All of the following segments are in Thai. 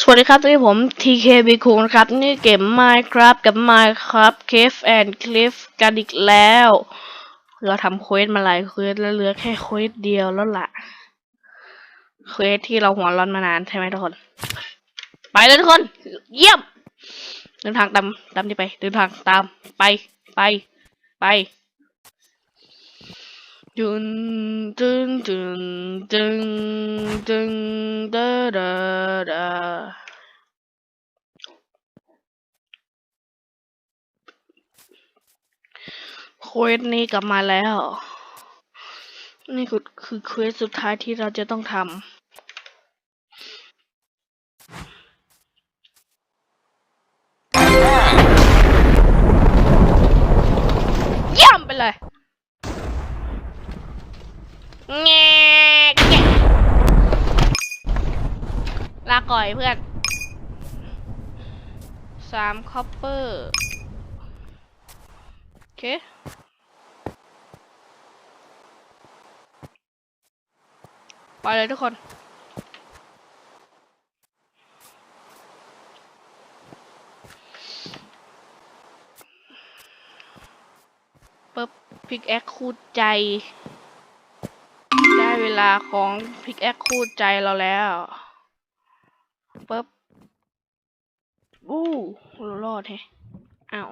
สวัสดีครับที่ผม TKB คุงนะครับ นี่เกม Minecraft กับ Minecraft Cave and Cliff กันอีกแล้ว เราทำเควสมาหลายเควสแล้วเหลือแค่เควสเดียวแล้วล่ะ เควสที่เราหัวร้อนมานานใช่ไหมทุกคน ไปเลยทุกคน เยี่ยม เดินทางตามตามที่ไป เดินทางตามไปไปไป จุนจุนจุนจุนจุนดาดาดาเควสนี้กลับมาแล้ว นี่คือคือเควสสุดท้ายที่เราจะต้องทำ แงแงลาก่อยเพื่อนสามคอปเปอร์โอเคไปเลยทุกคนปึ๊บพิกแอคคูดใจ เวลาของพิกแอคคูดใจเราแล้วปึ๊บอู้รารอดแฮะอ้าว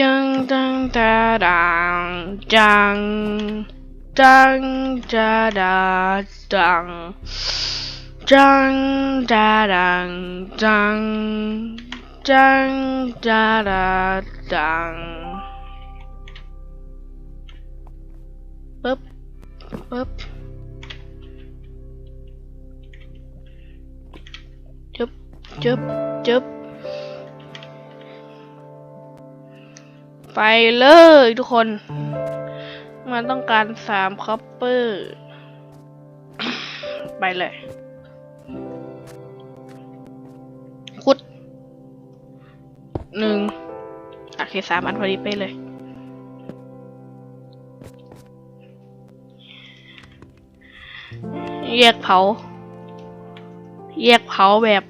จังจังจาดังจัง จังจาดาดังจังจาดังจังจังจาดาดังปึ๊บปึ๊บจึ๊บจึ๊บจึ๊บไปเลยทุกคน มันต้องการสามคอปเปอร์ ไปเลย ขุดหนึ่งโอเคสามอันพอดีไปเลย แยกเผา แยกเผาแบบ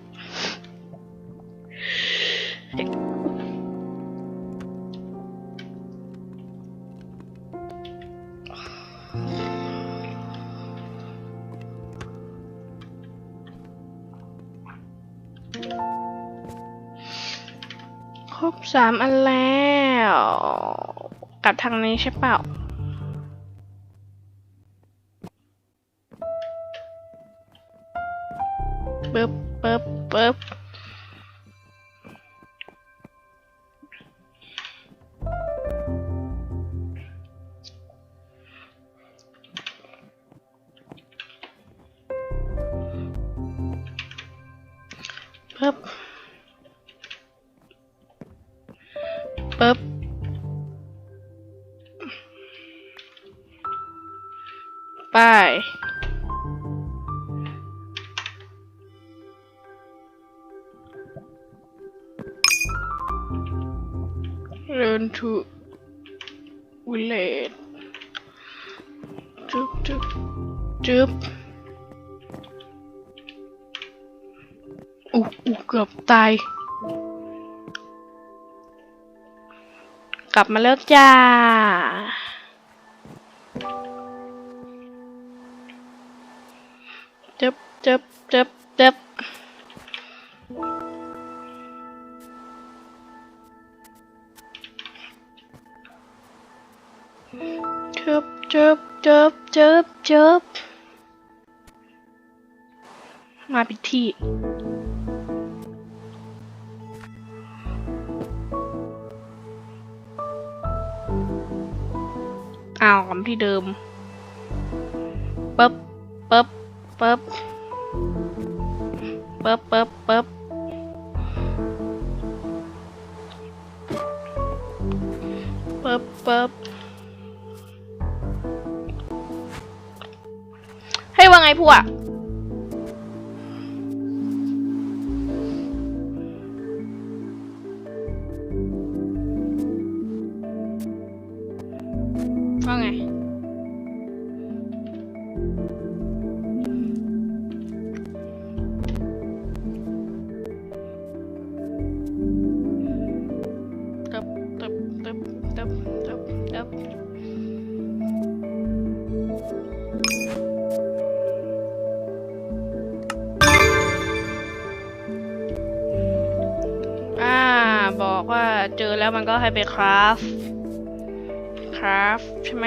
รบสามอันแล้ว กลับทางนี้ใช่เปล่าปึ๊บปึ๊บปึ๊บปึ๊บปึ๊บ ไป Learn to relate จึ๊บจึ๊บจึ๊บอู้อู้เกือบตาย กลับมาแล้วจ้า จ็บเจ็บเจ็บเจ็บเจ็บเจ็บเจ็บเจ็บเจ็บมาผิดที่อ้าวกลับที่เดิม ปึ๊บปึ๊บปึ๊บปึ๊บปึ๊บปึ๊บให้ว่าไงพวก แล้วมันก็ให้ไปคราฟคราฟใช่ไหม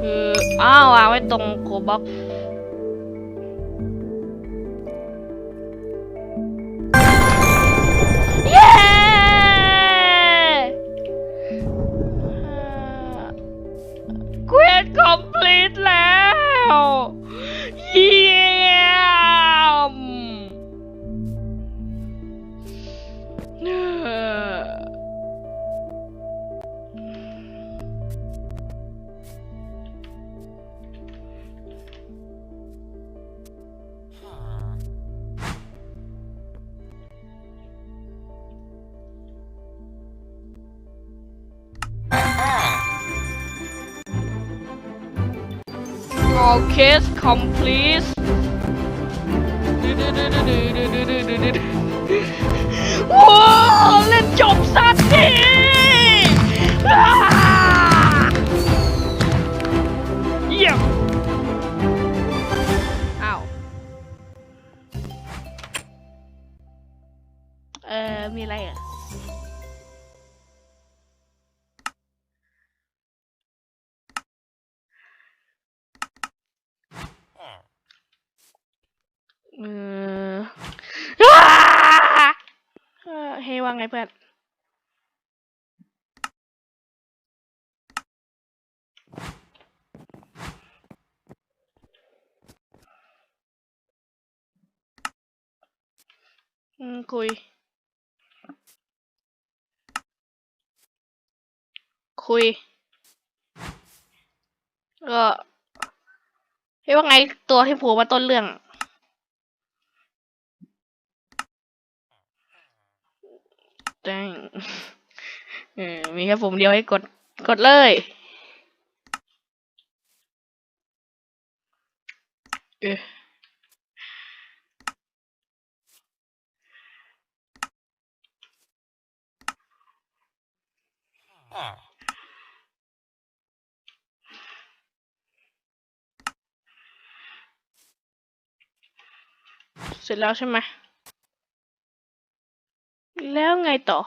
คืออ้าววางไว้ตรงโกบ็อก All case complete ว้าวเล่นจบสักที ว่าไงเพื่อน อืม คุย คุย ก็เฮ้ยว่าไงตัวที่ผูกมาต้นเรื่อง แจ้งเออมีแค่ปุ่มเดียวให้กดกดเลย เออเสร็จแล้วใช่ไหม แล้วไงต่อ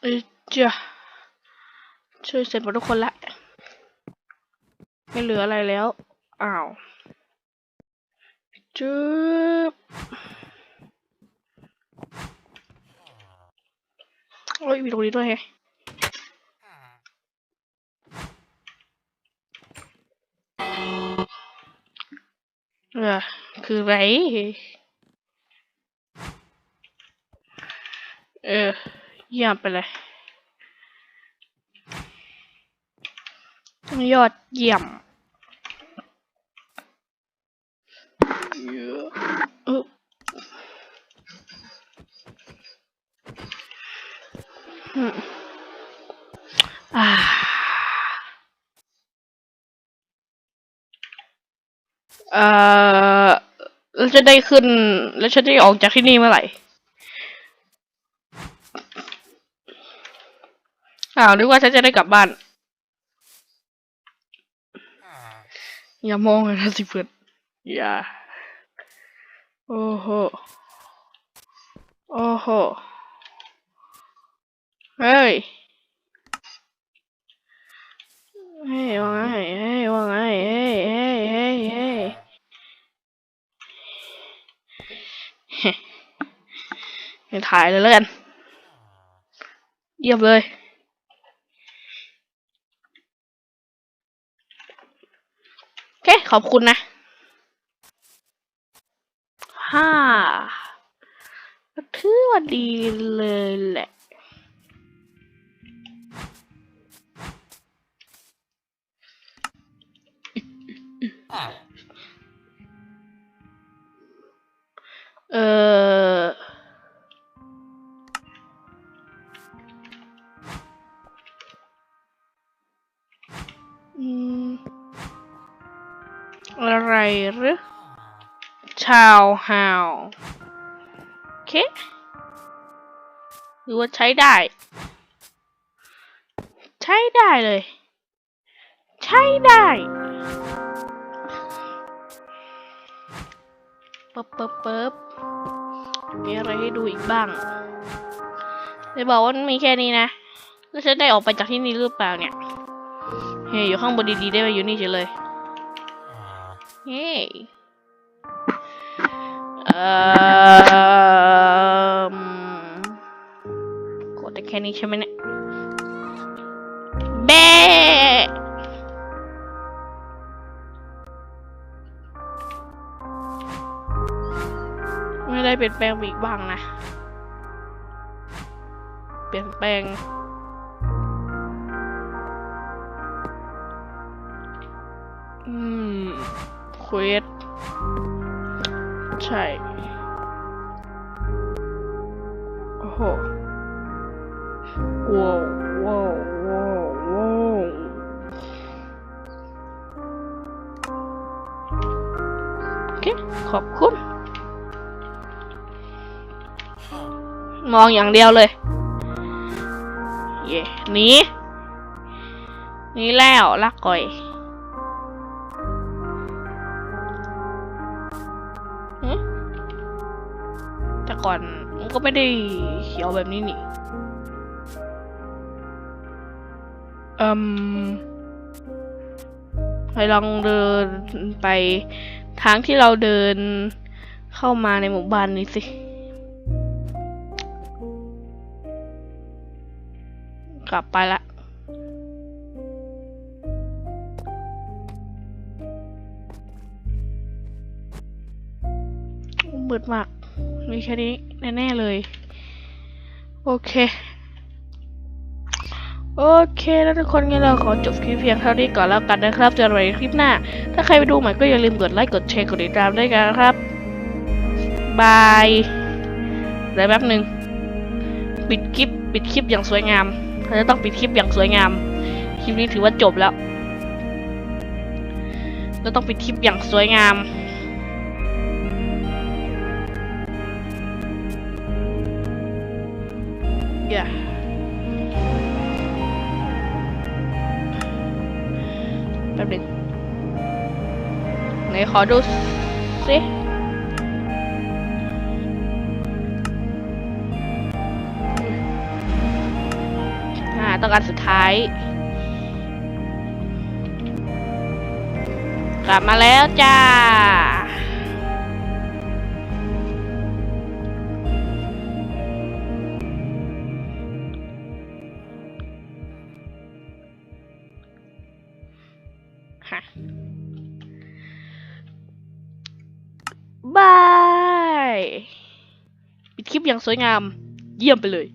เอ้ยจ้ะช่วยเสร็จหมดทุกคนละ ไม่เหลืออะไรแล้ว อ้าว จึ๊บ โอ้ยมีตรงนี้ด้วยแฮะเออคือไรเออเยี่ยมไปเลยยอดเยี่ยมเยอะเออ อืมอ่าเอ่อแล้วจะได้ขึ้น แล้วฉันจะได้ออกจากที่นี่เมื่อไหร่ อ้าวนึกว่าฉันจะได้กลับบ้าน อย่ามองเลยนะสิเพื่อนอย่า โอ้โห โอ้โห เฮ้ยเฮ้ยว่าไงเฮ้ยว่าไงเฮ้ยเฮ้ยเฮ้ยเฮ้ยเฮ้ยถ่ายเลยแล้วกัน เยี่ยมเลย โอเค ขอบคุณนะห้าก็ถือว่าดีเลยแหละ เอออะไรหรือชาวฮาวเคหรือว่าใช้ได้ ใช้ได้เลย ใช้ได้ปึ๊บปึ๊บปึ๊บ มีอะไรให้ดูอีกบ้างจะบอกว่ามันมีแค่นี้นะ แล้วฉันได้ออกไปจากที่นี่หรือเปล่าเนี่ย เฮ้ยอยู่ข้างบนดีๆได้มอยู่นี่เฉยเลย เฮ้ยเอ่อโกดแต่แค่นี้ใช่ไหมเนี่ย แบ้ เปลี่ยนแปลงอีกบ้างนะ เปลี่ยนแปลง อืมเควสใช่ โอ้โหว้าวว้าวว้าวว้าวโอเค ขอบคุณ มองอย่างเดียวเลย เย่หนีหนีแล้วลักก่อยหึแต่ก่อนมันก็ไม่ได้เขียวแบบนี้นี่อืมให้ลองเดินไปทางที่เราเดินเข้ามาในหมู่บ้านนี้สิ กลับไปละมืดมากมีแค่นี้แน่ๆเลย โอเค โอเคแล้วทุกคนงั้นเราขอจบคลิปเพียงเท่านี้ก่อนแล้วกันนะครับเจอกันใหม่คลิปหน้า ถ้าใครไปดูใหม่ก็อย่าลืมกดไลค์กดแชร์กดติดตามด้วยกันนะครับบายเดี๋ยวแป๊บหนึ่งปิดคลิป ปิดคลิปอย่างสวยงาม เราจะต้องปิดคลิปอย่างสวยงาม คลิปนี้ถือว่าจบแล้วเราต้องปิดคลิปอย่างสวยงามอย่าแป๊บหนึงไหนขอดูสิ ต้องการสุดท้าย กลับมาแล้วจ้าฮะบาย ปิดคลิปอย่างสวยงาม เยี่ยมไปเลย